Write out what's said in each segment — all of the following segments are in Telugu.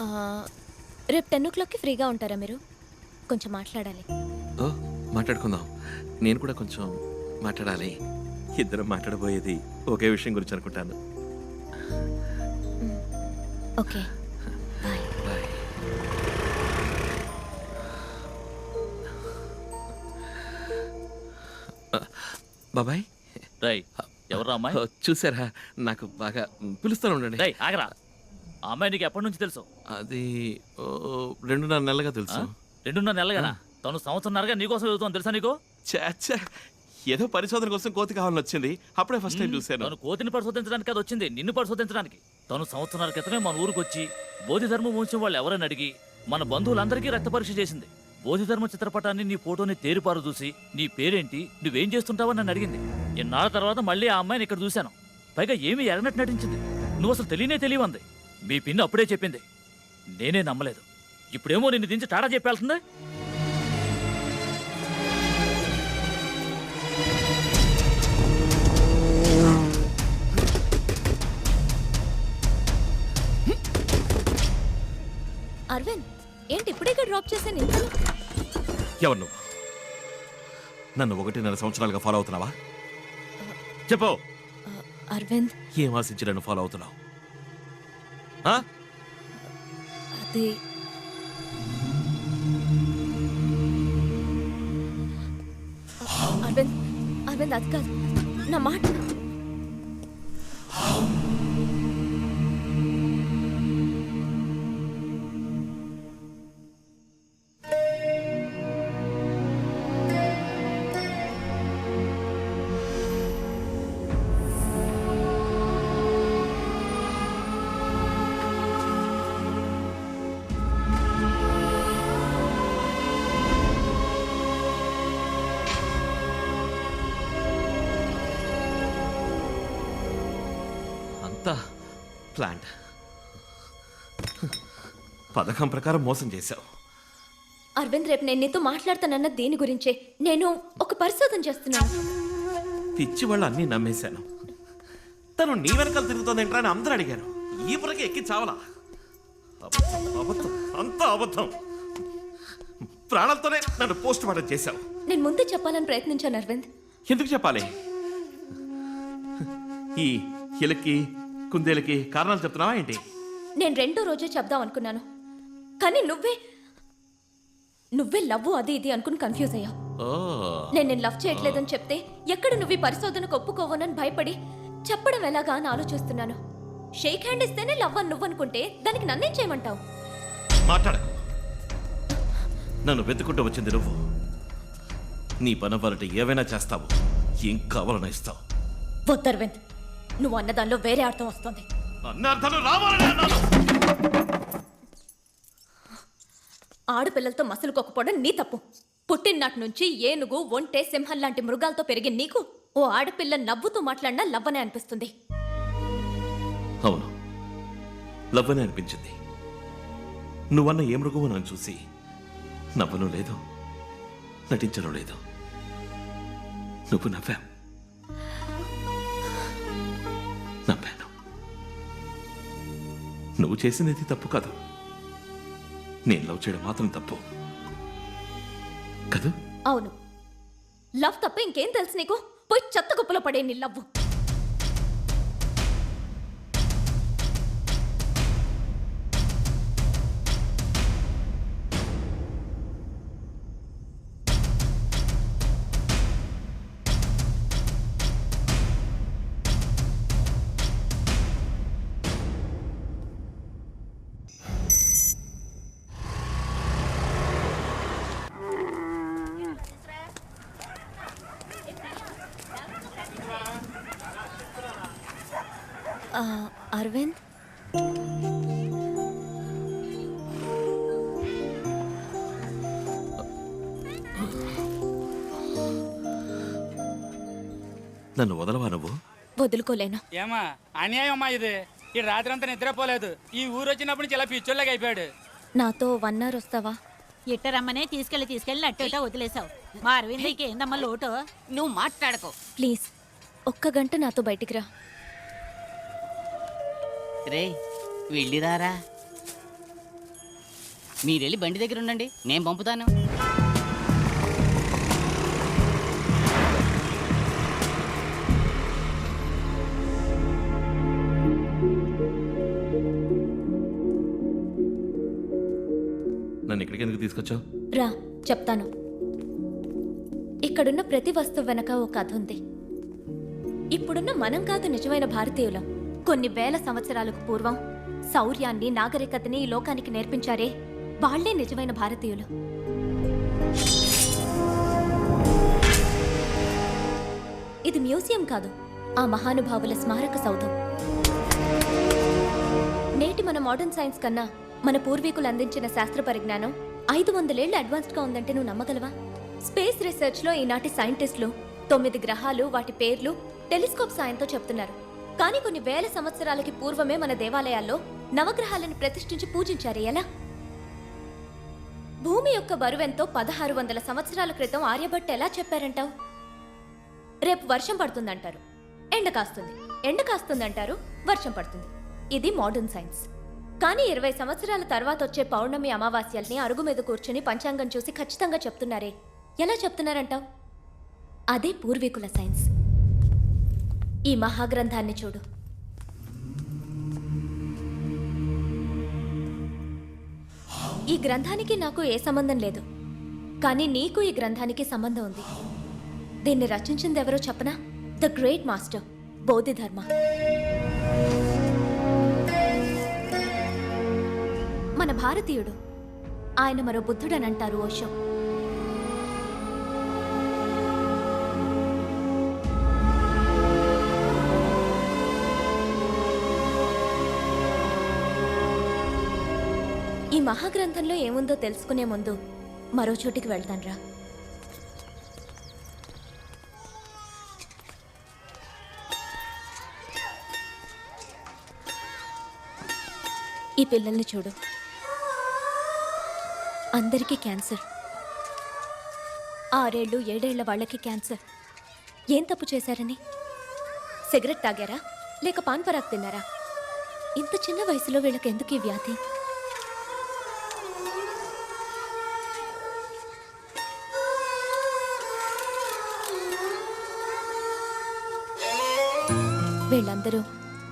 ఆ, రేపు టెన్ ఓ క్లాక్కి ఫ్రీగా ఉంటారా మీరు? కొంచెం మాట్లాడాలి. ఓ మాట్లాడుకుందాం. నేను కూడా కొంచెం మాట్లాడాలి. ఇద్దరం మాట్లాడబోయేది ఒకే విషయం గురించి అనుకుంటాను. ఓకే. బాయ్. బాయ్. బాబాయ్? రై ఎవరు అమ్మాయి? ఓ, చూసారా? నాకు బాగా పిలుస్తాను ఉండండి. రై ఆగరా. ఆ అమ్మాయి నీకు ఎప్పటి నుంచి తెలుసు? అది ఓ, రెండున్నర నెలలుగా? తెలుసు. రెండున్నర నెలలుగానా తను సంవత్సరంన్నరగా నీకోసం చదువుతాను తెలుసా నీకు? ఛే, ఛే. ఏదో పరిశోధన కోసం కోతి కావాలని వచ్చింది. అప్పుడే ఫస్ట్ టైం చూశాను. తను కోతిని పరిశోధించడానికి అది వచ్చింది. నిన్ను పరిశోధించడానికి. తను సంవత్సరాల క్రితమే మన ఊరికి వచ్చి బోధిధర్మ వంశం వాళ్ళు ఎవరని అడిగి మన బంధువులందరికీ రక్త పరీక్ష చేసింది. బోధిధర్మ చిత్రపటాన్ని నీ ఫోటోని తేరిపారు చూసి నీ పేరేంటి నువ్వేం చేస్తుంటావని నన్ను అడిగింది. ఇన్నాళ్ళ తర్వాత మళ్ళీ ఆ అమ్మాయిని ఇక్కడ చూశాను. పైగా ఏమీ ఎరగనట్టు నటించింది. నువ్వు అసలు తెలియనే తెలియవంది మీ పిన్ని అప్పుడే చెప్పింది. నేనే నమ్మలేదు. ఇప్పుడేమో నిన్ను దించి టాటా చెప్పాల్సిందే అరవింద్ ఏంటి ఇప్పుడే ఇక్కడ డ్రాప్ చేశాను ఇంతలో? ఎవరు నువ్వు? నన్ను ఒకటిన్నర సంవత్సరాలుగా ఫాలో అవుతున్నావా? చెప్పు. ఆ, అరవింద్. ఏం ఆశించి నన్ను ఫాలో అవుతున్నావు? అది. అరవింద్ అరవింద్ అది కాదు. నా మాట అంతా ప్లాంట్. పథకం ప్రకారం మోసం చేశావు. అరవింద్ రేపు నేను నీతో మాట్లాడతానన్న దేని గురించే. నేను ఒక పరిశోధన చేస్తున్నాను. పిచ్చి వాళ్ళు అన్నీ నమ్మేశాను. తను నీ వెనకాల తిరుగుతోందేంట్రా అని అందరూ అడిగారు. ఈ పురకి ఎక్కి చావలా? అబద్ధం, అంతా అబద్ధం. ప్రాణాలతోనే నన్ను పోస్ట్ మార్టం చేశావు. నేను ముందే చెప్పాలని ప్రయత్నించాను అరవింద్. ఎందుకు చెప్పాలి? ఈ హిలకి కుందేలకి కారణాలు చెప్తున్నావా ఏంటి? నేను రెండో రోజే చెప్దాం అనుకున్నాను. కానీ నువ్వే నువ్వే లవ్ అది ఇది అనుకుని కన్ఫ్యూజ్ అయ్యావు. ఓ. నేను నేను లవ్ చేయట్లేదని చెప్తే ఎక్కడ నువ్వు ఈ పరిశోధనకు ఒప్పుకోవనని భయపడి చెప్పడం ఎలాగా అని ఆలోచిస్తున్నాను. షేక్ హ్యాండ్ ఇస్తేనే లవ్ అని నువ్వు అనుకుంటే దానికి నన్నేం చేయమంటావు? మాట్లాడకు. నన్ను వెతుకుంటూ వచ్చింది నువ్వు. నీ పనవ్వాలంటే ఏవైనా చేస్తావు. ఏం కావాలన్నా ఇస్తావు. వద్దర్వింద్ నువ్వు అన్న దానిలో వేరే అర్థం వస్తుంది. ఆడపిల్లలతో మసలుకోకపోవడం నీ తప్పు. పుట్టిననాటి నుంచి ఏనుగు ఒంటె సింహం లాంటి మృగాలతో పెరిగిన నీకు ఓ ఆడపిల్ల నవ్వుతూ మాట్లాడినా లవ్వనే అనిపిస్తుంది. అవును. లవ్వనే అనిపించింది. నువ్వన్న ఏ మృగమో నన్ను చూసి నవ్వను లేదు నటించడం లేదు. నువ్వు నవ్వా నువ్వు చేసినది తప్పు కాదు? నేను లవ్ చేయడం మాత్రం తప్పు. కదూ? అవును. లవ్ తప్ప ఇంకేం తెలుసు నీకు? పోయి చెత్త కుప్పలో పడే నీ లవ్వు. అరవింద్? నన్ను వదలవా నువ్వు? వదులుకోలేను. ఏమా అన్యాయం అమ్మా ఇది? ఈ రాత్రి అంతా నిద్రపోలేదు. ఈ ఊరు వచ్చినప్పటి నుంచి ఇలా పిచ్చోళ్ళగా అయిపోయాడు. నాతో వన్ అవర్ వస్తావా? ఇట్టరమ్మనే తీసుకెళ్ళి తీసుకెళ్ళి అట్టేటా వదిలేసావు. మా అరవిందకి ఏందమ్మా లోటు? నువ్వు మాట్లాడకు ప్లీజ్ ఒక్క గంట నాతో బయటికి రా. రే వెళ్ళిరారా మీరు వెళ్ళి బండి దగ్గర ఉండండి నేను పంపుతాను. నన్ను ఇక్కడికి ఎందుకు తీసుకొచ్చావు? రా చెప్తాను. ఇక్కడున్న ప్రతి వస్తువు వెనక ఒక కథ ఉంది. ఇప్పుడున్న మనం కాదు నిజమైన భారతీయులం. కొన్ని వేల సంవత్సరాలకు పూర్వం శౌర్యాన్ని నాగరికతని ఈ లోకానికి నేర్పించారే వాళ్ళే నిజమైన భారతీయులు. ఇది మ్యూజియం కాదు ఆ మహానుభావుల స్మారక సౌధం. నేటి మన మోడర్న్ సైన్స్ కన్నా మన పూర్వీకులు అందించిన శాస్త్ర పరిజ్ఞానం ఐదు వందలేళ్ళు అడ్వాన్స్డ్గా ఉందంటే నువ్వు నమ్మగలవా? స్పేస్ రీసెర్చ్లో ఈనాటి సైంటిస్టులు తొమ్మిది గ్రహాలు వాటి పేర్లు టెలిస్కోప్ సాయంతో చెప్తున్నారు. కానీ కొన్ని వేల సంవత్సరాలకి పూర్వమే మన దేవాలయాల్లో నవగ్రహాలను ప్రతిష్ఠించి పూజించారు ఎలా? భూమి యొక్క బరువెంతో పదహారు వందల సంవత్సరాల క్రితం ఆర్యభట్ ఎలా చెప్పారంటావు? రేపు వర్షం పడుతుందంటారు. ఎండ కాస్తుంది. ఎండ కాస్తుందంటారు. వర్షం పడుతుంది. ఇది మోడర్న్ సైన్స్. కానీ ఇరవై సంవత్సరాల తర్వాత వచ్చే పౌర్ణమి అమావాస్యల్ని అరుగు మీద కూర్చుని పంచాంగం చూసి ఖచ్చితంగా చెప్తున్నారే. ఎలా చెప్తున్నారంటావు? అదే పూర్వీకుల సైన్స్. ఈ మహాగ్రంథాన్ని చూడు. ఈ గ్రంథానికి నాకు ఏ సంబంధం లేదు. కానీ నీకు ఈ గ్రంథానికి సంబంధం ఉంది. దీన్ని రచించింది ఎవరో చెప్పనా? The great master Bodhidharma. మన భారతీయుడు. ఆయన మరో బుద్ధుడని అంటారు ఓషో. మహాగ్రంథంలో ఏముందో తెలుసుకునే ముందు మరో చోటికి వెళ్తాన్రా. ఈ పిల్లల్ని చూడు. అందరికీ క్యాన్సర్. ఆరేళ్ళు ఏడేళ్ళ వాళ్ళకి క్యాన్సర్. ఏం తప్పు చేశారని? సిగరెట్ తాగారా? లేక పాన్ తిన్నారా? ఇంత చిన్న వయసులో వీళ్ళకి ఎందుకు ఈ వ్యాధి?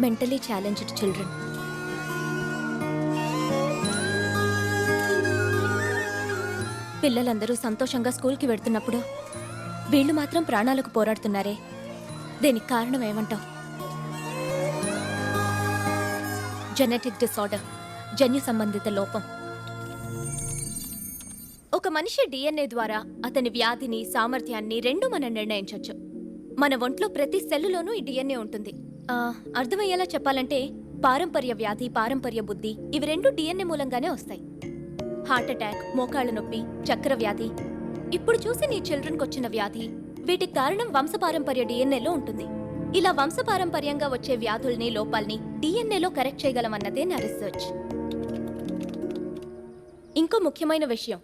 మెంటలీ ఛాలెంజ్డ్ చిల్డ్రన్ పిల్లలందరూ సంతోషంగా స్కూల్కి వెళ్తున్నప్పుడు వీళ్ళు మాత్రం ప్రాణాలకు పోరాడుతున్నారే. దీనికి కారణం ఏమంటావు? జెనెటిక్ డిసార్డర్ జన్యు సంబంధిత లోపం. ఒక మనిషి డిఎన్ఏ ద్వారా అతని వ్యాధిని సామర్థ్యాన్ని రెండు మనం నిర్ణయించవచ్చు మన ఒంట్లో ప్రతి సెల్లులోనూ ఈ డిఎన్ఏ ఉంటుంది. అర్థమయ్యేలా చెప్పాలంటే పారంపర్య వ్యాధి పారంపర్య బుద్ధి ఇవి రెండు డిఎన్ఏ మూలంగానే వస్తాయి. హార్ట్ అటాక్ మోకాళ్ళ నొప్పి చక్కెర వ్యాధి. ఇప్పుడు చూసి నీ చిల్డ్రన్కి వచ్చిన వ్యాధి వీటికి కారణం వంశపారంపర్య డిఎన్ఏలో ఉంటుంది. ఇలా వంశపారంపర్యంగా వచ్చే వ్యాధుల్ని లోపాల్ని డిఎన్ఏలో కరెక్ట్ చేయగలమన్నదే నా రీసెర్చ్. ఇంకో ముఖ్యమైన విషయం.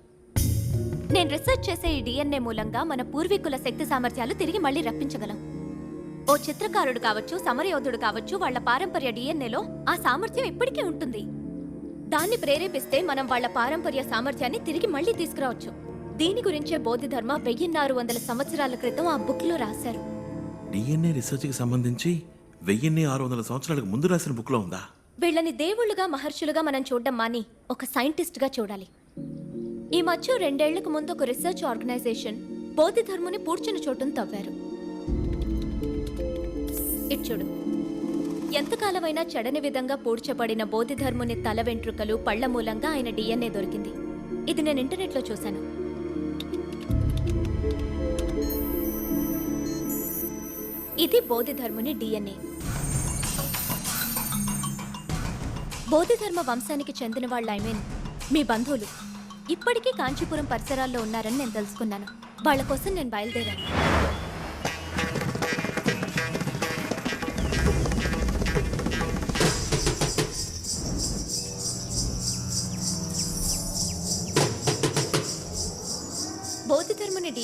నేను రీసెర్చ్ చేసే ఈ డిఎన్ఏ మూలంగా మన పూర్వీకుల శక్తి సామర్థ్యాలు తిరిగి మళ్ళీ రప్పించగలం. ఓ చిత్రకారుడు కావచ్చు సమరయోధుడు కావచ్చు వాళ్ళ పారంపర్య డిఎన్ఏలో ఆ సామర్థ్యం ఇప్పటికీ ఉంటుంది. దాన్ని ప్రేరేపిస్తే మనం వాళ్ళ పారంపర్య సామర్థ్యాన్ని తిరిగి మళ్ళీ తీసుకురావచ్చు. దీని గురించే బోధిధర్మ వెయ్యిన్నారు వందల సంవత్సరాల క్రితం ఆ బుక్లో రాశారు డిఎన్ఏ రీసెర్చ్కి సంబంధించి వెయ్యిన్ని ఆరు వందల సంవత్సరాలకు ముందు రాసిన బుక్లో ఉందా? వీళ్ళని దేవుళ్ళుగా మహర్షులుగా మనం చూడడం మాని ఒక సైంటిస్ట్గా చూడాలి. ఈ మధ్య రెండేళ్ళకు ముందు ఒక రీసెర్చ్ ఆర్గనైజేషన్ బోధిధర్ముని పూడ్చిన చోటును తవ్వారు. ఇటు చూడు ఎంతకాలమైనా చెడని విధంగా పూడ్చబడిన బోధిధర్ముని తల వెంట్రుకలు పళ్ళ మూలంగా ఆయన డిఎన్ఏ దొరికింది. ఇది నేను ఇంటర్నెట్లో చూశాను. ఇది బోధిధర్ముని డిఎన్ఏ. బోధిధర్మ వంశానికి చెందిన వాళ్ళ ఐ మీన్ మీ బంధువులు. ఇప్పటికీ కాంచీపురం పరిసరాల్లో ఉన్నారని నేను తెలుసుకున్నాను. వాళ్ళ కోసం నేను బయలుదేరాను.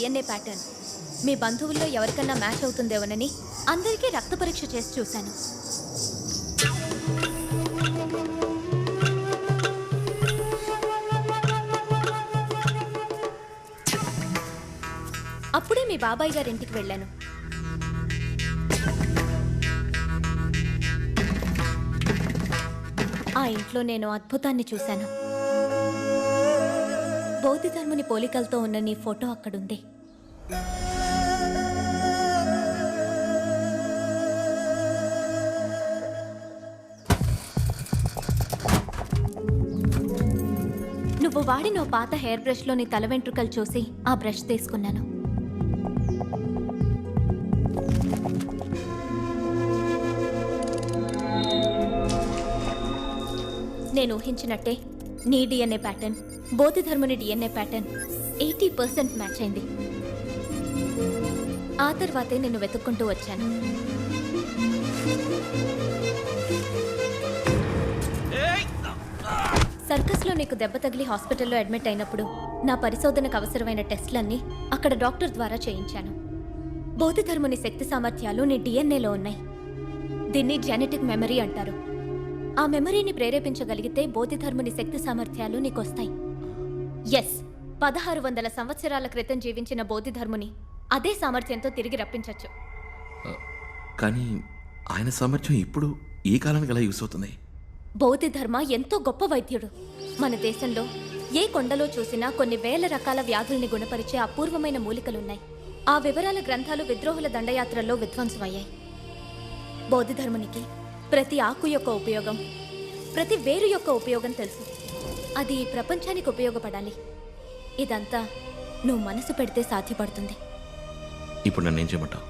డిఎన్ఏ ప్యాటర్న్ మీ బంధువుల్లో ఎవరికన్నా మ్యాచ్ అవుతుందేమోనని అందరికీ రక్త పరీక్ష చేసి చూశాను. అప్పుడే మీ బాబాయ్ గారి ఇంటికి వెళ్ళాను. ఆ ఇంట్లో నేను అద్భుతాన్ని చూశాను. బౌద్ధధర్ముని పోలికలతో ఉన్న నీ ఫోటో అక్కడుంది. నువ్వు వాడిన ఓ పాత హెయిర్ బ్రష్లో నీ తల వెంట్రుకలు చూసి ఆ బ్రష్ తీసుకున్నాను. నేను ఊహించినట్టే నీ DNA pattern బోధిధర్ముని DNA pattern eighty percent match అయింది. ఆ తర్వాతే నిన్ను వెతుక్కుంటూ వచ్చాను. సర్కస్లో నీకు దెబ్బ తగిలి హాస్పిటల్లో అడ్మిట్ అయినప్పుడు నా పరిశోధనకు అవసరమైన టెస్ట్లన్నీ అక్కడ డాక్టర్ ద్వారా చేయించాను. బౌద్ధధర్ముని శక్తి సామర్థ్యాలు నీ డిఎన్ఏలో ఉన్నాయి. దీన్ని జెనెటిక్ మెమరీ అంటారు. ఆ మెమరీని ప్రేరేపించగలిగితే బోధిధర్ముని శక్తి సామర్థ్యాలు నీకొస్తాయి. ఎస్ పదహారు వందల సంవత్సరాల క్రితం జీవించిన బోధిధర్ముని అదే సామర్థ్యంతో తిరిగి రప్పించవచ్చు కానీ ఆయన సామర్థ్యం ఇప్పుడు ఈ కాలానికి ఎలా యూస్ అవుతుంది? బౌద్ధధర్మ ఎంతో గొప్ప వైద్యుడు. మన దేశంలో ఏ కొండలో చూసినా కొన్ని వేల రకాల వ్యాధుల్ని గుణపరిచే అపూర్వమైన మూలికలున్నాయి. ఆ వివరాల గ్రంథాలు విద్రోహుల దండయాత్రల్లో విధ్వంసమయ్యాయి. బౌద్ధధర్మునికి ప్రతి ఆకు యొక్క ఉపయోగం ప్రతి వేరు యొక్క ఉపయోగం తెలుసు. అది ప్రపంచానికి ఉపయోగపడాలి. ఇదంతా నువ్వు మనసు పెడితే సాధ్యపడుతుంది. ఇప్పుడు నన్ను ఏం చేయమంటావు?